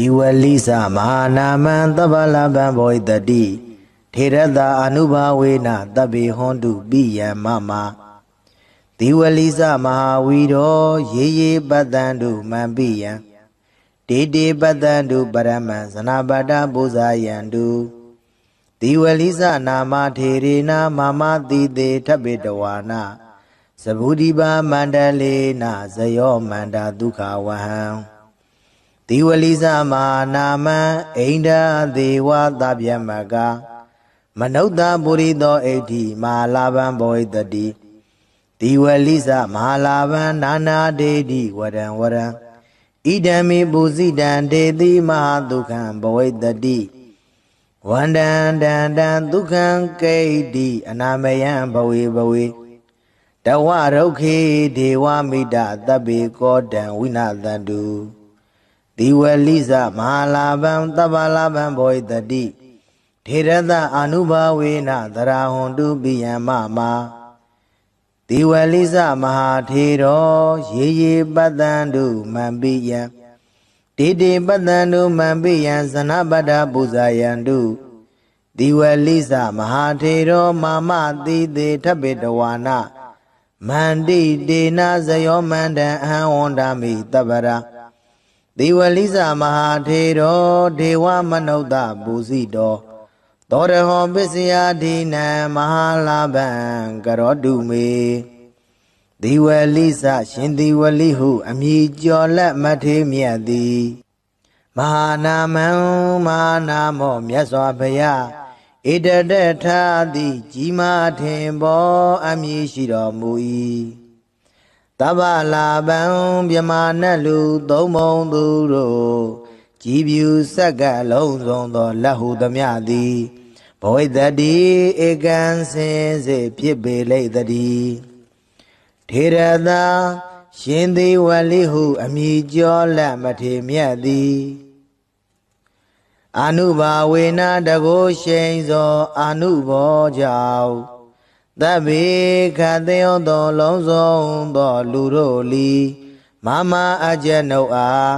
တိဝလိသမဟာနာမံသဗ္ဗလဗံဘောဣတတိထေရတအနုဘာဝေနတဗ္ဗေဟွန်တုပိယံမမတိဝလိသမဟာဝီရောရေရေပတ္တံတုမံပိယံတေတေပတ္တံတုပရမံဇနာပတ္တပုဇာယံတုတိဝလိသနာမထေရေနာမမတိတေထဗ္ဗေတဝါနာသဗုဒိပါမန္တလေနဇယောမန္တာဒုက္ခဝဟံ တိဝလိသမဟာနာမံအိန္ဒာဒေဝသဗျမကမနုဿပုရိသောဣဋ္ဌိမဟာလာဗံဘောဣတတိတိဝလိသမဟာလာဗံနာနာဒေတိဝရံဝရံဣဒံမိပုစိတံဒေတိမဟာဒုက္ခံဘဝိတတိဝန္တံတံတံဒုက္ခံကိဋ္တိအနာမယံဘဝေဘဝေတဝရုခေဒေဝမိတသဗ္ဗေကောတံဝိနာသန္တု ဒီဝလိဇမဟာလာဗံတဗ္ဗလာဗံဘောဣတတိထေရတအာနုဘာဝေနသရာဟွန်တုပိယံမမာဒီဝလိဇမဟာထေရောရေရေပတ္တံတုမံပိယံတေတေပတ္တံတုမံပိယံဇနပတ္တပူဇာယံတုဒီဝလိဇမဟာထေရောမာမတိတေထဗ္ဗေတဝါနာမန္တိတေနဇယောမန္တံအဟံဝန္ဒာမိတပ္ပရာ ဒေဝလိသမဟာထေရောဒေဝမနုဿပူဇိတောသောရဟောပစ္စယဒိနံမဟာလာဗံကရောတုမေဒီဝလိသရှင်ဒီဝလိဟု အမည်ကျော်လက်မထေမြတ်သည်မဟာနာမံမဟာနာမောမြတ်စွာဘုရားဣတတထာတိကြီးမားထင်ပေါ်အမည်ရှိတော်မူ၏ တဗ္ဗလာဗံမြမနတ်လူသုံးမုံသူတို့ကြည်ပြူဆက်ကလုံးစုံသောလက်ဟုသမျှသည်ဘဝိတ္တိဧကံစင်စေဖြစ်ပေလိမ့်တည်းထေရသာရှင်သေးဝလိဟုအမည်ကျော်လက်မထေမြတ်သည်အာနုဘာဝေနတကိုရှိန်သောအာနုဘောကြောင့် သဗ္ဗေခသေယောသောလုံးစုံသောလူတို့လီမမအကျနုအား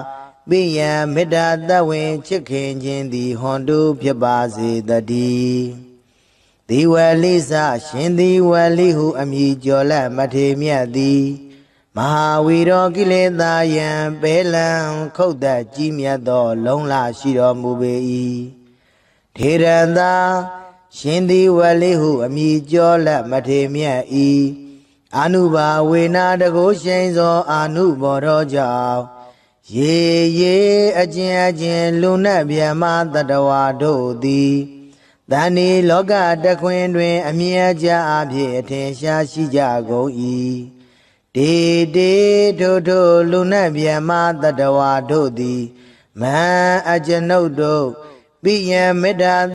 ပိယံမေတ္တာတဝင်ချစ်ခင်ခြင်းသည်ဟွန်တုဖြစ်ပါစေတည်းဒီဝလိစရှင်ဒီဝလိဟုအမည်ကျော်လက်မထေမြတ်သည်မဟာဝီရောကိလေသာယံပဲလံခုတ်သက်ကြီးမြတ်သော လုံးလာရှိတော်မူပေ၏ထေရန်သာ ရှင်သည်ဝလိဟုအမည်ကျော်လက်မထေမြတ်၏အာနုဘာဝေနာတကိုရှိန်သောအာနုဘော်တော်ကြောင့်ရေရေအကျဉ်အကျဉ်လူနတ်မြမတတဝါတို့သည်တဏီလောကတခွင်တွင် အမြဲကြအဖြစ်အထင်ရှားရှိကြကုန်၏တေတေထို့ထို့လူနတ်မြမတတဝါတို့သည်မဟံအကျွန်ုပ်တို့ပိယံမေတ္တာ